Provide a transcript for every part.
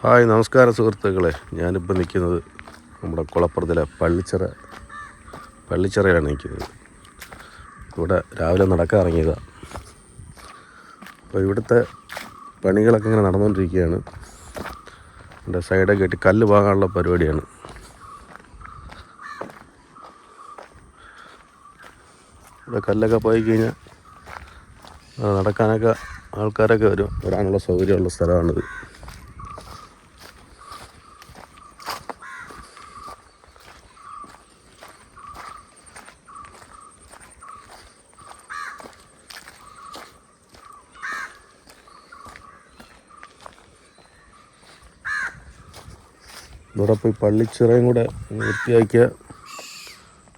Hi നമസ്കാരം സുഹൃത്തുക്കളെ. ഞാനിപ്പോൾ നിൽക്കുന്നത് നമ്മുടെ കുളപ്പുറത്തിലെ പള്ളിച്ചിറ പള്ളിച്ചിറയിലാണ് നിൽക്കുന്നത്. ഇവിടെ രാവിലെ നടക്കാൻ ഇറങ്ങിയതാണ് അപ്പോൾ ഇവിടുത്തെ പണികളൊക്കെ ഇങ്ങനെ നടന്നുകൊണ്ടിരിക്കുകയാണ്. എന്റെ സൈഡൊക്കെ കെട്ടി കല്ല് വാങ്ങാനുള്ള പരിപാടിയാണ്. ഇവിടെ കല്ലൊക്കെ പോയി കഴിഞ്ഞാൽ നടക്കാനൊക്കെ ആൾക്കാരൊക്കെ വരും. വരാനുള്ള സൗകര്യമുള്ള സ്ഥലമാണിത്. ഇവിടെ പോയി പള്ളിച്ചിറയും കൂടെ വൃത്തിയാക്കിയ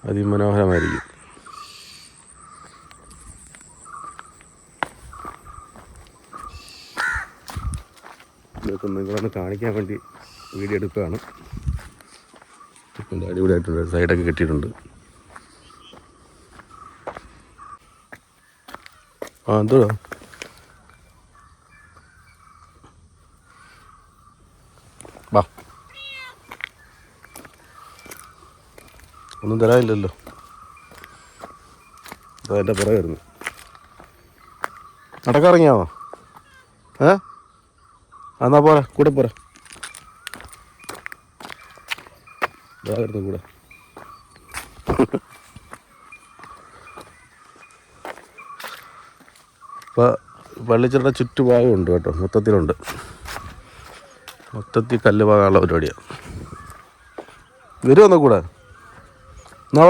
അതിമനോഹരമായിരിക്കും. ഇതൊക്കെ നിങ്ങളൊന്ന് കാണിക്കാൻ വേണ്ടി വീഡിയോ എടുക്കുകയാണ്. അടിപൊളിയായിട്ടുണ്ട് സൈഡൊക്കെ കെട്ടിയിട്ടുണ്ട്. ആ എന്തോ ഒന്നും തരാനില്ലല്ലോ. അതാ എന്റെ പുറകെ വരുന്നു. നടക്കാറിങ്ങിയാവോ ഏ? എന്നാ പോരാ കൂടെ പോരാ. ഇതായിരുന്നു കൂടെ. ഇപ്പോൾ പള്ളിച്ചിറയുടെ ചുറ്റുഭാഗമുണ്ട് കേട്ടോ മൊത്തത്തിലുണ്ട്. മൊത്തത്തിൽ കല്ല് വാങ്ങാനുള്ള പരിപാടിയാണ് വരുമോ കൂടെ. എന്നാ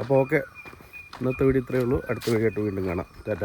അപ്പോൾ ഓക്കെ. ഇന്നത്തെ വീഡിയോ ഇത്രയേ ഉള്ളൂ. അടുത്ത വീഡിയോ ആയിട്ട് വീണ്ടും കാണാം. ടാറ്റ.